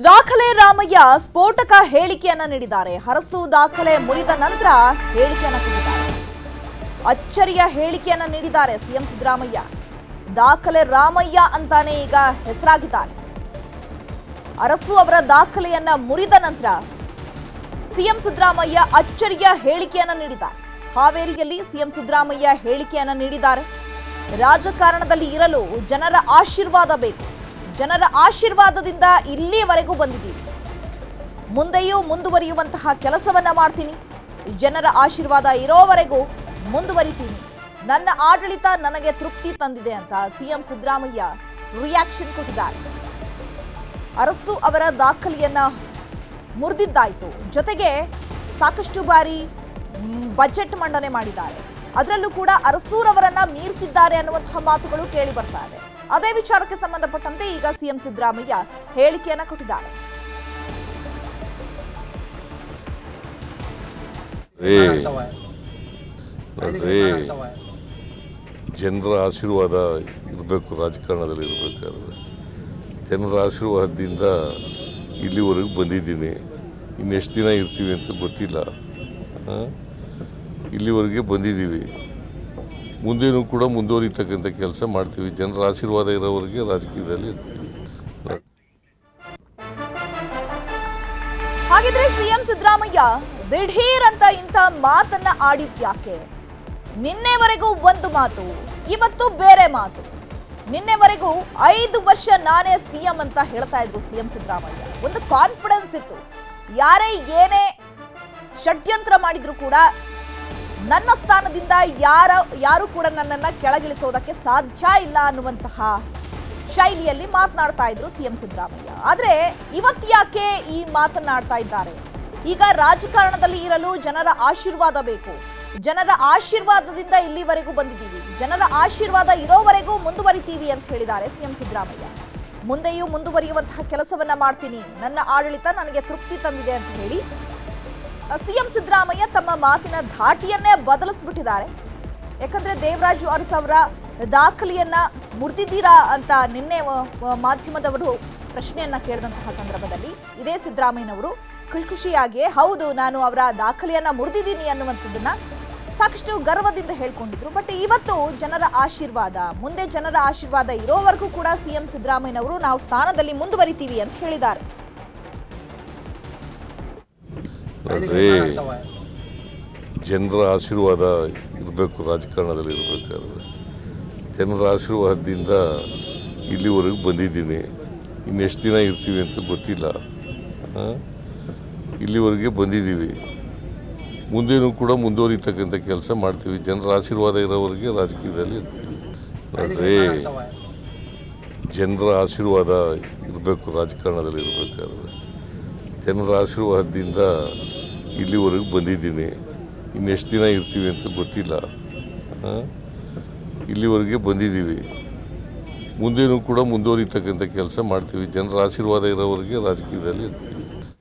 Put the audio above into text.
ದಾಖಲೆ ರಾಮಯ್ಯ ಸ್ಫೋಟಕ ಹೇಳಿಕೆಯನ್ನ ನೀಡಿದ್ದಾರೆ. ಹರಸು ದಾಖಲೆ ಮುರಿದ ನಂತರ ಹೇಳಿಕೆಯನ್ನ ಕೊಟ್ಟಿದ್ದಾರೆ. ಅಚ್ಚರಿಯ ಹೇಳಿಕೆಯನ್ನ ನೀಡಿದ್ದಾರೆ ಸಿಎಂ ಸಿದ್ದರಾಮಯ್ಯ. ದಾಖಲೆ ರಾಮಯ್ಯ ಅಂತಾನೆ ಈಗ ಹೆಸರಾಗಿದ್ದಾರೆ. ಅರಸು ಅವರ ದಾಖಲೆಯನ್ನ ಮುರಿದ ನಂತರ ಸಿಎಂ ಸಿದ್ದರಾಮಯ್ಯ ಅಚ್ಚರಿಯ ಹೇಳಿಕೆಯನ್ನ ನೀಡಿದ್ದಾರೆ. ಹಾವೇರಿಯಲ್ಲಿ ಸಿಎಂ ಸಿದ್ದರಾಮಯ್ಯ ಹೇಳಿಕೆಯನ್ನ ನೀಡಿದ್ದಾರೆ. ರಾಜಕಾರಣದಲ್ಲಿ ಇರಲು ಜನರ ಆಶೀರ್ವಾದ ಬೇಕು. ಜನರ ಆಶೀರ್ವಾದದಿಂದ ಇಲ್ಲಿಯವರೆಗೂ ಬಂದಿದ್ದೀವಿ. ಮುಂದೆಯೂ ಮುಂದುವರಿಯುವಂತಹ ಕೆಲಸವನ್ನ ಮಾಡ್ತೀನಿ. ಜನರ ಆಶೀರ್ವಾದ ಇರೋವರೆಗೂ ಮುಂದುವರಿತೀನಿ. ನನ್ನ ಆಡಳಿತ ನನಗೆ ತೃಪ್ತಿ ತಂದಿದೆ ಅಂತ ಸಿಎಂ ಸಿದ್ದರಾಮಯ್ಯ ರಿಯಾಕ್ಷನ್ ಕೊಟ್ಟಿದ್ದಾರೆ. ಅರಸು ಅವರ ದಾಖಲೆಯನ್ನ ಮುರಿದಿದ್ದಾಯ್ತು. ಜೊತೆಗೆ ಸಾಕಷ್ಟು ಬಾರಿ ಬಜೆಟ್ ಮಂಡನೆ ಮಾಡಿದ್ದಾರೆ. ಅದರಲ್ಲೂ ಕೂಡ ಅರಸೂರವರನ್ನ ಮೀರಿಸಿದ್ದಾರೆ ಅನ್ನುವಂತಹ ಮಾತುಗಳು ಕೇಳಿ ಬರ್ತಾ ಇದೆ. ಅದೇ ವಿಚಾರಕ್ಕೆ ಸಂಬಂಧಪಟ್ಟಂತೆ ಈಗ ಸಿಎಂ ಸಿದ್ದರಾಮಯ್ಯ ಹೇಳಿಕೆಯನ್ನ ಕೊಟ್ಟಿದ್ದಾರೆ. ಜನರ ಆಶೀರ್ವಾದ ಇರಬೇಕು ರಾಜಕಾರಣದಲ್ಲಿ ಇರಬೇಕಾದ್ರೆ ಜನರ ಆಶೀರ್ವಾದದಿಂದ ಇಲ್ಲಿವರೆಗೂ ಬಂದಿದ್ದೀನಿ. ಇನ್ನೆಷ್ಟು ದಿನ ಇರ್ತೀವಿ ಅಂತ ಗೊತ್ತಿಲ್ಲ. ಇಲ್ಲಿವರೆಗೆ ಬಂದಿದ್ದೀವಿ. ಮುಂದೇನೂ ಕೂಡ ಮುಂದುವರಿತಕ್ಕಂಥ ಕೆಲಸ ಮಾಡ್ತೀವಿ. ಜನರ ಆಶೀರ್ವಾದ ಇರೋವರೆಗೆ ರಾಜಕೀಯದಲ್ಲಿ ಇರ್ತೀವಿ. ಹಾಗಿದ್ರೆ ಸಿಎಂ ಸಿದ್ದರಾಮಯ್ಯ ದಿಢೀರ್ ಅಂತ ಇಂಥ ಮಾತನ್ನ ಆಡಿದ್ಯಾಕೆ ನಿನ್ನೆವರೆಗೂ ಒಂದು ಮಾತು, ಇವತ್ತು ಬೇರೆ ಮಾತು. ನಿನ್ನೆವರೆಗೂ ಐದು ವರ್ಷ ನಾನೇ ಸಿಎಂ ಅಂತ ಹೇಳ್ತಾ ಇದ್ರು ಸಿಎಂ ಸಿದ್ದರಾಮಯ್ಯ. ಒಂದು ಕಾನ್ಫಿಡೆನ್ಸ್ ಇತ್ತು. ಯಾರೇ ಏನೇ ಷಡ್ಯಂತ್ರ ಮಾಡಿದ್ರು ಕೂಡ ನನ್ನ ಸ್ಥಾನದಿಂದ ಯಾರ ಯಾರು ಕೂಡ ನನ್ನನ್ನು ಕೆಳಗಿಳಿಸೋದಕ್ಕೆ ಸಾಧ್ಯ ಇಲ್ಲ ಅನ್ನುವಂತಹ ಶೈಲಿಯಲ್ಲಿ ಮಾತನಾಡ್ತಾ ಇದ್ರು ಸಿಎಂ ಸಿದ್ದರಾಮಯ್ಯ. ಆದರೆ ಇವತ್ತು ಯಾಕೆ ಈ ಮಾತನಾಡ್ತಾ ಇದ್ದಾರೆ? ಈಗ ರಾಜಕಾರಣದಲ್ಲಿ ಇರಲು ಜನರ ಆಶೀರ್ವಾದ ಬೇಕು. ಜನರ ಆಶೀರ್ವಾದದಿಂದ ಇಲ್ಲಿವರೆಗೂ ಬಂದಿದ್ದೀವಿ. ಜನರ ಆಶೀರ್ವಾದ ಇರೋವರೆಗೂ ಮುಂದುವರಿತೀವಿ ಅಂತ ಹೇಳಿದ್ದಾರೆ ಸಿಎಂ ಸಿದ್ದರಾಮಯ್ಯ. ಮುಂದೆಯೂ ಮುಂದುವರಿಯುವಂತಹ ಕೆಲಸವನ್ನ ಮಾಡ್ತೀನಿ. ನನ್ನ ಆಡಳಿತ ನನಗೆ ತೃಪ್ತಿ ತಂದಿದೆ ಅಂತ ಹೇಳಿ ಸಿಎಂ ಸಿದ್ದರಾಮಯ್ಯ ತಮ್ಮ ಮಾತಿನ ಧಾಟಿಯನ್ನೇ ಬದಲಿಸ್ಬಿಟ್ಟಿದ್ದಾರೆ. ಯಾಕಂದ್ರೆ ದೇವರಾಜು ಅರಸ್ ಅವರ ದಾಖಲೆಯನ್ನ ಮುರಿದಿದ್ದೀರಾ ಅಂತ ನಿನ್ನೆ ಮಾಧ್ಯಮದವರು ಪ್ರಶ್ನೆಯನ್ನ ಕೇಳಿದಂತಹ ಸಂದರ್ಭದಲ್ಲಿ ಇದೇ ಸಿದ್ದರಾಮಯ್ಯನವರು ಖುಷಿ ಖುಷಿಯಾಗಿಯೇ ಹೌದು, ನಾನು ಅವರ ದಾಖಲೆಯನ್ನ ಮುರಿದಿದ್ದೀನಿ ಅನ್ನುವಂಥದ್ದನ್ನ ಸಾಕಷ್ಟು ಗರ್ವದಿಂದ ಹೇಳ್ಕೊಂಡಿದ್ರು. ಬಟ್ ಇವತ್ತು ಜನರ ಆಶೀರ್ವಾದ, ಮುಂದೆ ಜನರ ಆಶೀರ್ವಾದ ಇರೋವರೆಗೂ ಕೂಡ ಸಿಎಂ ಸಿದ್ದರಾಮಯ್ಯನವರು ನಾವು ಸ್ಥಾನದಲ್ಲಿ ಮುಂದುವರಿತೀವಿ ಅಂತ ಹೇಳಿದ್ದಾರೆ. ನೋಡ್ರಿ ಜನರ ಆಶೀರ್ವಾದ ಇರಬೇಕು ರಾಜಕಾರಣದಲ್ಲಿ ಇರಬೇಕಾದ್ರೆ ಜನರ ಆಶೀರ್ವಾದದಿಂದ ಇಲ್ಲಿವರೆಗೆ ಬಂದಿದ್ದೀನಿ. ಇನ್ನೆಷ್ಟು ದಿನ ಇರ್ತೀವಿ ಅಂತ ಗೊತ್ತಿಲ್ಲ. ಇಲ್ಲಿವರೆಗೆ ಬಂದಿದ್ದೀವಿ. ಮುಂದೇನೂ ಕೂಡ ಮುಂದುವರಿತಕ್ಕಂಥ ಕೆಲಸ ಮಾಡ್ತೀವಿ. ಜನರ ಆಶೀರ್ವಾದ ಇರೋವರೆಗೆ ರಾಜಕೀಯದಲ್ಲಿ ಇರ್ತೀವಿ. ನೋಡ್ರಿ ಜನರ ಆಶೀರ್ವಾದ ಇರಬೇಕು ರಾಜಕಾರಣದಲ್ಲಿ ಇರಬೇಕಾದ್ರೆ. ಜನರ ಆಶೀರ್ವಾದದಿಂದ ಇಲ್ಲಿವರೆಗೂ ಬಂದಿದ್ದೀನಿ. ಇನ್ನೆಷ್ಟು ದಿನ ಇರ್ತೀವಿ ಅಂತ ಗೊತ್ತಿಲ್ಲ. ಇಲ್ಲಿವರೆಗೆ ಬಂದಿದ್ದೀವಿ. ಮುಂದೇನೂ ಕೂಡ ಮುಂದುವರಿತಕ್ಕಂಥ ಕೆಲಸ ಮಾಡ್ತೀವಿ. ಜನರ ಆಶೀರ್ವಾದ ಇರೋವರೆಗೆ ರಾಜಕೀಯದಲ್ಲಿ ಇರ್ತೀವಿ.